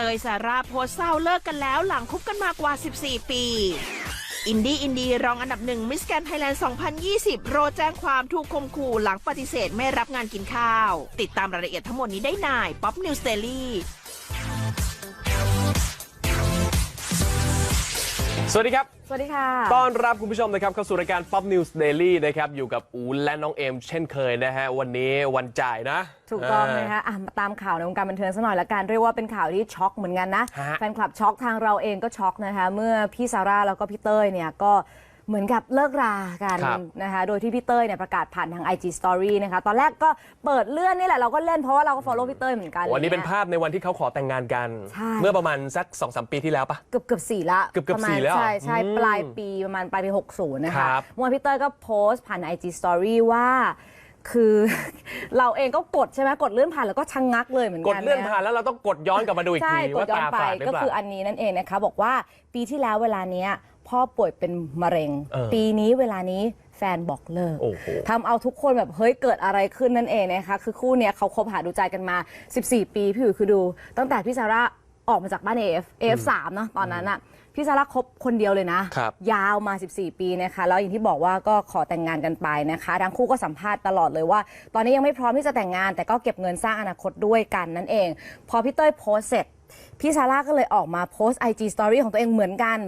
เตยสาราโพสเศร้าเลิกกันแล้วหลังคบกันมากว่า 14 ปี อินดี้อินดีรองอันดับหนึ่งมิสแกนไทยแลนด์ 2020 โรแจ้งความถูกคมขู่หลังปฏิเสธไม่รับงานกินข้าว ติดตามรายละเอียดทั้งหมดนี้ได้ในป๊อปนิวสเตอรี่ สวัสดีครับ สวัสดีค่ะ ต้อนรับคุณผู้ชมนะครับเข้าสู่รายการ Pop News Daily นะครับ อยู่กับอูและน้องเอมเช่นเคยนะฮะ วันนี้วันจ่ายนะ ถูกต้องานะคะอะมาตามข่าวในวงการบันเทิงสักหน่อยละกัน เรียกว่าเป็นข่าวที่ช็อกเหมือนกันนะ ฮะ แฟนคลับช็อกทางเราเองก็ช็อกนะคะ เมื่อพี่ซาร่าแล้วก็พี่เต้ยเนี่ยก็ เหมือนกับเลิกรากันครับนะคะ โดยที่พี่เต้ยเนี่ยประกาศผ่านทาง IG Story นะคะ ตอนแรกก็เปิดเลื่อนนี่แหละเราก็เล่นเพราะว่าเราก็ follow พี่เต้ยเหมือนกัน วันนี้เป็นอะไรงี้ยภาพในวันที่เขาขอแต่งงานกัน ใช่ เมื่อประมาณสัก2อสปีที่แล้วปะ เกือบเกือบสี่ละเกือบเกือบประมาณสี่แล้วเหรอใช่ใช่อืมปลายปีประมาณปลายปี 60 นะครัคะบเมื่อวานพี่เต้ยก็โพสต์ผ่าน IG Story ว่า คือ เราเองก็กดใช่ไหมกดเลื่อนผ่านแล้วก็ชะงงักเลยเหมือนกกัดนเลื่อนนะผ่านแล้วเราต้องกดย้อนกลับมาดูอีกใช่ทีกดว่าย้อนตาไปฝาดหรือก็เปล่าคืออันนี้นั่นเองนะคะ บอกว่าปีที่แล้วเวลาเนี้ย พ่อป่วยเป็นมะเร็ง เออปีนี้เวลานี้แฟนบอกเลิกโอ้โห ทำเอาทุกคนแบบเฮ้ยเกิดอะไรขึ้นนั่นเองนะคะ คือคู่เนี้ยเขาคบหาดูใจกันมา 14 ปีพี่อุ๋ยคือดู ตั้งแต่พี่ซาร่าออกมาจากบ้าน AF AF 3เนอะตอนนั้นอะพี่ซาร่าคบคนเดียวเลยนะ ครับ ยาวมา 14 ปีนะคะ แล้วอย่างที่บอกว่าก็ขอแต่งงานกันไปนะคะ ทั้งคู่ก็สัมภาษณ์ตลอดเลยว่า ตอนนี้ยังไม่พร้อมที่จะแต่งงาน แต่ก็เก็บเงินสร้างอนาคตด้วยกันนั่นเอง พอพี่เต้ยโพสต์เสร็จ พี่ซาร่าก็เลยออกมาโพสต์ IG Story ของตัวเองเหมือนกัน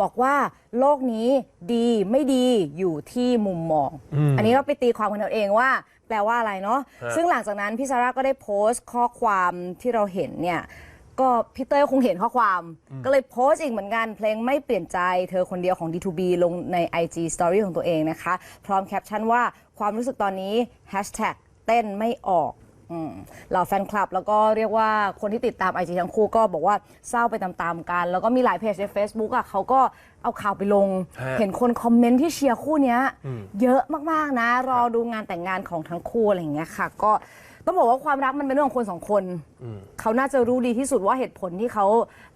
บอกว่าโลกนี้ดีไม่ดีอยู่ที่มุมมองอันนี้เราไปตีความกันเอาเองว่า แปลว่าอะไรเนาะฮะ ซึ่งหลังจากนั้นพี่ซาร่าก็ได้โพสต์ข้อความที่เราเห็นเนี่ยก็พี่เต้ยคงเห็นข้อความ ก็เลยโพสต์อีกเหมือนกัน เพลงไม่เปลี่ยนใจเธอคนเดียวของ D2B ลงใน IG Story ของตัวเองนะคะ พร้อมแคปชั่นว่าความรู้สึกตอนนี้ Hashtag เต้นไม่ออกอืม เหล่าแฟนคลับ แล้วก็เรียกว่าคนที่ติดตาม IG ทั้งคู่ก็บอกว่าเศร้าไปตามๆกัน แล้วก็มีหลายเพจใน Facebook อะเขาก็เอาข่าวไปลง ฮะเห็นคนคอมเมนต์ที่เชียร์คู่เนี้ยเยอะมากๆนะ รอดูงานแต่งงานของทั้งคู่อะไรอย่างเงี้ยค่ะ ก็ต้องบอกว่าความรักมันเป็นเรื่องของคนสองคน เขาน่าจะรู้ดีที่สุดว่าเหตุผลที่เขา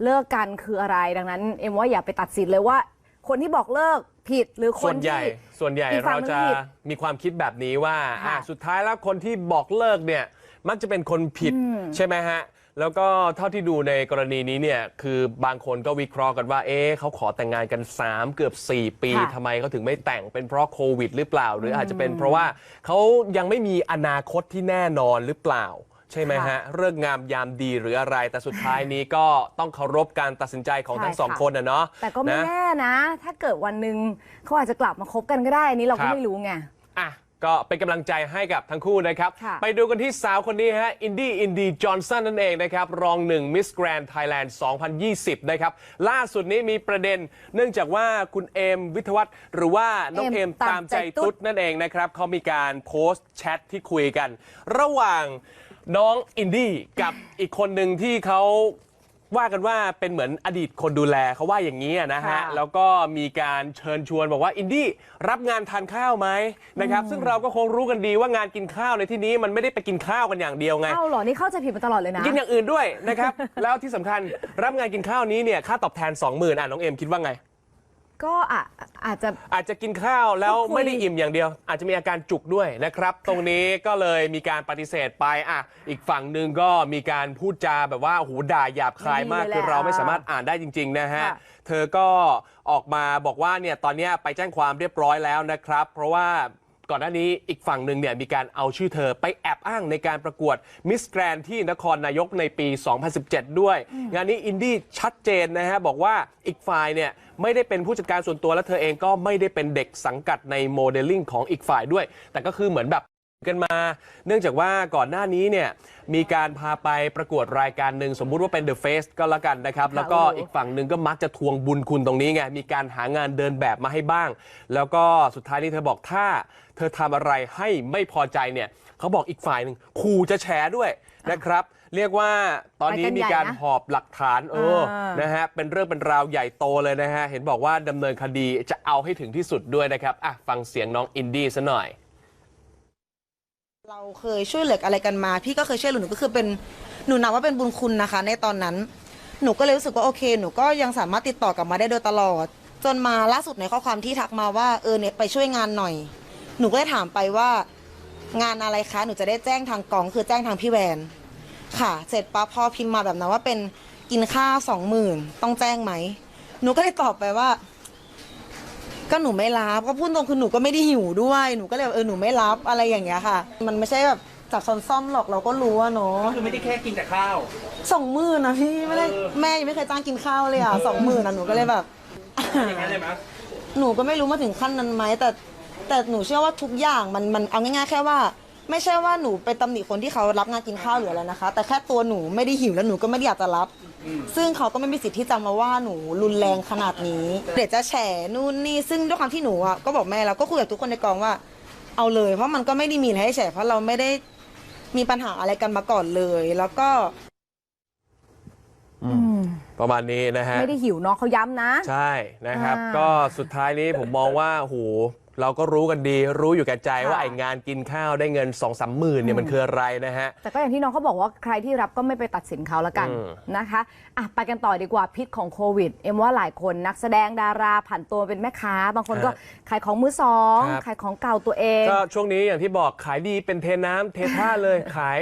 เลิกกันคืออะไร ดังนั้น เอ็มว่าอย่าไปตัดสินเลยว่า คนที่บอกเลิกผิดหรือคส่วนนใหญ่ ที่ส่วนใหญ่อีกฝั่เรางหนึ่งจะผิด มีความคิดแบบนี้ว่าค่ะ อะสุดท้ายแล้วคนที่บอกเลิกเนี่ย มักจะเป็นคนผิดใช่ไหมฮะ แล้วก็เท่าที่ดูในกรณีนี้เนี่ยคือบางคนก็วิเคราะห์กันว่า เอ๊ะเขาขอแต่งงานกัน 3 เกือบ 4 ปีค่ะ ทำไมเขาถึงไม่แต่งเป็นเพราะโควิดหรือเปล่า หรืออาจจะเป็นเพราะว่าเขายังไม่มีอนาคตที่แน่นอนหรือเปล่า ใช่ไหมฮะเรื่องงามยามดีหรืออะไร แต่สุดท้ายนี้ก็ต้องเคารพการตัดสินใจของทั้งใช่สองค่ะ คนนะเนาะแต่ก็ไม่นะ แน่นะ ถ้าเกิดวันหนึ่งเขาอาจจะกลับมาคบกันก็ได้อันนี้เราครัก็บ ไม่รู้ไงอะ ก็เป็นกำลังใจให้กับทั้งคู่นะครับ ค่ะไปดูกันที่สาวคนนี้ฮะ อินดี้ อินดีจอห์นสันนั่นเองนะครับ รองหนึ่งมิสแกรน n d ไทยแลนด์ 2020 นะครับ ล่าสุดนี้มีประเด็น เนื่องจากว่าคุณเอมวิทยวัฒน์หรือว่าน้องเอเอมมตาตามมใจใจตุ๊ตุ๊ดดนั่นเองนะครับเขามีการโพสต์แชทที่คุยกัน ระหว่างน้องอินดี้กับอีกคนหนึ่งที่เขา ว่ากันว่าเป็นเหมือนอดีตคนดูแลเขาว่าอย่างนี้อะนะฮะ ค่ะแล้วก็มีการเชิญชวนบอกว่าอินดี้รับงานทานข้าวไหมนะครับซึ่งเราก็คงรู้กันดีว่างานกินข้าวในที่นี้มันไม่ได้ไปกินข้าวกันอย่างเดียวไงเอ้าเหรอ นี่เข้าใจผิดมาตลอดเลยนะ กินอย่างอื่นด้วยนะครับ แล้วที่สำคัญรับงานกินข้าวนี้เนี่ยค่าตอบแทน 20,000อะน้องเอ็มคิดว่าไง ก็อะอาจจะ อาจจะกินข้าวแล้วพูดคุย ไม่ได้อิ่มอย่างเดียว อาจจะมีอาการจุกด้วยนะครับ ตรงนี้ก็เลยมีการปฏิเสธไปอะอีกฝั่งหนึ่งก็มีการพูดจาแบบว่าหูด่าหยาบคายมาก ไม่ดีเลยคือเราไม่แหละสามารถอ่านได้จริง ๆ นะฮะ ค่ะ เธอก็ออกมาบอกว่าเนี่ยตอนเนี้ยไปแจ้งความเรียบร้อยแล้วนะครับ เพราะว่า ก่อนหน้านี้อีกฝั่งหนึ่งเนี่ยมีการเอาชื่อเธอไปแอบอ้างในการประกวดมิสแกรนที่นครนายกในปี 2017 ด้วย งานนี้อินดี้ชัดเจนนะฮะ บอกว่าอีกฝ่ายเนี่ยไม่ได้เป็นผู้จัดการส่วนตัวและเธอเองก็ไม่ได้เป็นเด็กสังกัดในโมเดลลิ่งของอีกฝ่ายด้วย แต่ก็คือเหมือนแบบกันมา เนื่องจากว่าก่อนหน้านี้เนี่ย มีการพาไปประกวดรายการหนึ่งสมมุติว่าเป็น The Face ก็แล้วกันนะครับ แล้วก็โอ้โหอีกฝั่งหนึ่งก็มักจะทวงบุญคุณตรงนี้ไง มีการหางานเดินแบบมาให้บ้าง แล้วก็สุดท้ายนี้เธอบอกถ้า เธอทำอะไรให้ไม่พอใจเนี่ยเขาบอกอีกฝ่ายหนึ่งขู่จะแฉด้วยนะครับ เรียกว่าตอนนี้ไปกันใหญ่มีการนะหอบหลักฐานเอออ่านนะฮะเป็นเรื่องเป็นราวใหญ่โตเลยนะฮะเห็นบอกว่าดำเนินคดีจะเอาให้ถึงที่สุดด้วยนะครับอะฟังเสียงน้องอินดี้ซะหน่อย เราเคยช่วยเหลืออะไรกันมา พี่ก็เคยช่วยเหลือหนูก็คือเป็นหนูนับว่าเป็นบุญคุณนะคะ ในตอนนั้น หนูก็เลยรู้สึกว่าโอเค หนูก็ยังสามารถติดต่อกลับมาได้โดยตลอด จนมาล่าสุดในข้อความที่ทักมาว่าเออเนี่ยไปช่วยงานหน่อย หนูก็ได้ถามไปว่างานอะไรคะหนูจะได้แจ้งทางกองคือแจ้งทางพี่แวนค่ะ เสร็จปั๊บพอพิมพ์มาแบบนั้นว่าเป็นกินข้าวสองหมื่นต้องแจ้งไหมหนูก็เลยตอบไปว่า ก็หนูไม่รับก็พูดตรงคือหนูก็ไม่ได้หิวด้วยหนูก็เลยแบบเออหนูไม่รับอะไรอย่างเงี้ยค่ะ มันไม่ใช่แบบจับซอนซ่อมหรอกเราก็รู้อะเนาะคือไม่ได้แค่กินแต่ข้าว สองหมื่นนะพี่ไม่ได้แม่ยังไม่เคยจ้างกินข้าวเลยอะสองหมื่นอะหนูก็เลยแบบ อย่างนั้นเลยมั้ยหนูก็ไม่รู้มาถึงขั้นนั้นไหมแต่แต่หนูเชื่อว่าทุกอย่างมันมันเอาง่ายๆแค่ว่า ไม่ใช่ว่าหนูไปตำหนิคนที่เขารับงานกินข้าวหรืออะไรนะคะ แต่แค่ตัวหนูไม่ได้หิวแล้วหนูก็ไม่ได้อยากจะรับ ซึ่งเขาก็ไม่มีสิทธิ์ที่จะมาว่าหนูรุนแรงขนาดนี้เดี๋ยวจะแฉนู่นนี่ซึ่งด้วยความที่หนูอะก็บอกแม่แล้วก็คุยกับทุกคนในกองว่า เอาเลยเพราะมันก็ไม่ได้มีอะไรให้แฉเพราะเราไม่ได้มีปัญหาอะไรกันมาก่อนเลย แล้วก็ประมาณนี้นะฮะไม่ได้หิวเนาะเขาย้ำนะ ใช่นะครับ อ่า ก็สุดท้ายนี้ผมมองว่าโห เราก็รู้กันดีรู้อยู่แก่ใจค่ะว่าไอ้งานกินข้าวได้เงิน2องสามหมื่นเนี่ยมันคืออะไรนะฮะ แต่ก็อย่างที่น้องเขาบอกว่าใครที่รับก็ไม่ไปตัดสินเขาละกันอืมนะคะอะไปกันต่อดีกว่าพิษของโควิด เอ็มว่าหลายคนนักแสดงดาราผันตัวเป็นแม่ค้า บางคนก็ขายของมือสองครับ ขายของเก่าตัวเอง ก็ช่วงนี้อย่างที่บอกขายดีเป็นเทน้ำเทท่าเลยขาย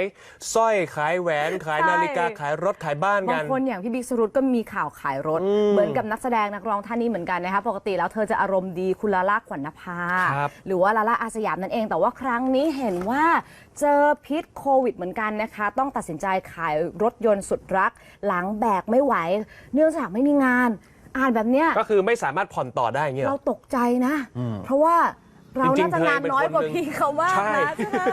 สร้อยขายแหวน ขายใช่นาฬิกาขายรถขายบ้านบากังน คนอย่างพี่บิ๊กสรุตก็มีข่าวขายรถอืมเหมือนกับนักแสดงนักร้องท่านนี้เหมือนกันนะคะปกติแล้วเธอจะอารมณ์ดีคุณลาล่าขวัญนภาครับหรือว่าลาล่าอาสยามนั่นเอง แต่ว่าครั้งนี้เห็นว่าเจอพิษโควิดเหมือนกันนะคะ ต้องตัดสินใจขายรถยนต์สุดรัก หลังแบกไม่ไหว เนื่องจากไม่มีงาน อ่านแบบเนี้ยก็คือไม่สามารถผ่อนต่อได้อย่างเงี้ยเหรเราอตกใจนะ เพราะว่า เราจริงน่าๆจะงานน้อยกว่าเธอเป็นคนหนึ่งพี่เขามากใช่ นะใช่ไหม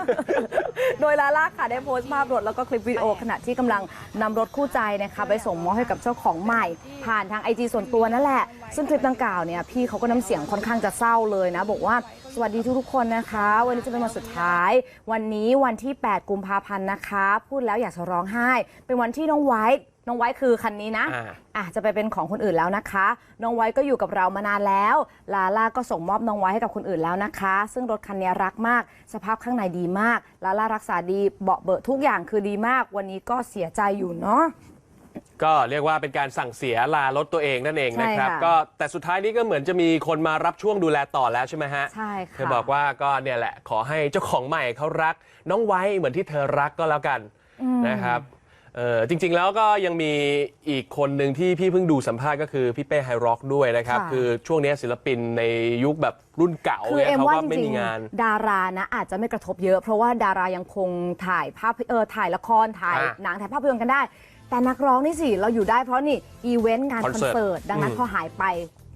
โดยลาล่าค่ะได้โพสต์ภาพรถแล้วก็คลิปวิดีโอขณะที่กำลังนำรถคู่ใจนะคะไปส่งมอบให้กับเจ้าของใหม่ ผ่านทางไอจส่วนตัวนั่นแหละ ซึ่งคลิปดังกล่าวเนี่ยพี่เขาก็น้ำเสียงค่อนข้างจะเศร้าเลยนะ บอกว่าสวัสดีทุกๆคนนะคะ วันนี้จะเป็นวันสุดท้าย วันนี้วันที่ 8 กุมภาพันธ์นะคะ พูดแล้วอยากจะร้องไห้ เป็นวันที่น้องไว้ น้องไว้คือคันนี้นะอ่า อะจะไปเป็นของคนอื่นแล้วนะคะ น้องไว้ก็อยู่กับเรามานานแล้ว ลาล่าก็ส่งมอบน้องไว้ให้กับคนอื่นแล้วนะคะ ซึ่งรถคันนี้รักมาก สภาพข้างในดีมาก ลาล่ารักษาดีเบาะเบอะทุกอย่างคือดีมาก วันนี้ก็เสียใจอยู่เนาะ ก็เรียกว่าเป็นการสั่งเสียลารถตัวเองนั่นเองนะครับ ใช่ค่ะ ก็แต่สุดท้ายนี้ก็เหมือนจะมีคนมารับช่วงดูแลต่อแล้วใช่ไหมฮะ ใช่ค่ะ เธอบอกว่าก็เนี่ยแหละขอให้เจ้าของใหม่เขารัก น้องไว้เหมือนที่เธอรักก็แล้วกันนะครับ เออจริง ๆ แล้วก็ยังมีอีกคนหนึ่งที่พี่เพิ่งดูสัมภาษณ์ก็คือพี่เป้ไฮร็อกด้วยนะครับ ค่ะ คือช่วงนี้ศิลปินในยุคแบบรุ่นเก่าคือเนี่ยเอ็มเขาว่าก็จไม่ริมีงงาน ๆดารานะอาจจะไม่กระทบเยอะ เพราะว่าดารายังคงถ่ายภาพเออถ่ายละครถ่ายอะหนังถ่ายภาพยนตร์กันได้ แต่นักร้องนี่สิ เราอยู่ได้เพราะนี่ อีเวนต์งานคคออนนเสิร์ต เสิร์ต ดังนั้นอืมพอหายไป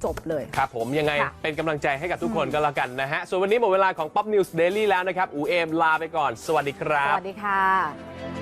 จบเลย ครับผมยังไงค่ะ เป็นกำลังใจให้กับทุกคนก็แล้วกันนะฮะ ส่วนวันนี้หมดเวลาของ Pop News Daily แล้วนะครับ อูเอมลาไปก่อน สวัสดีครัสบ วัสดีค่ะ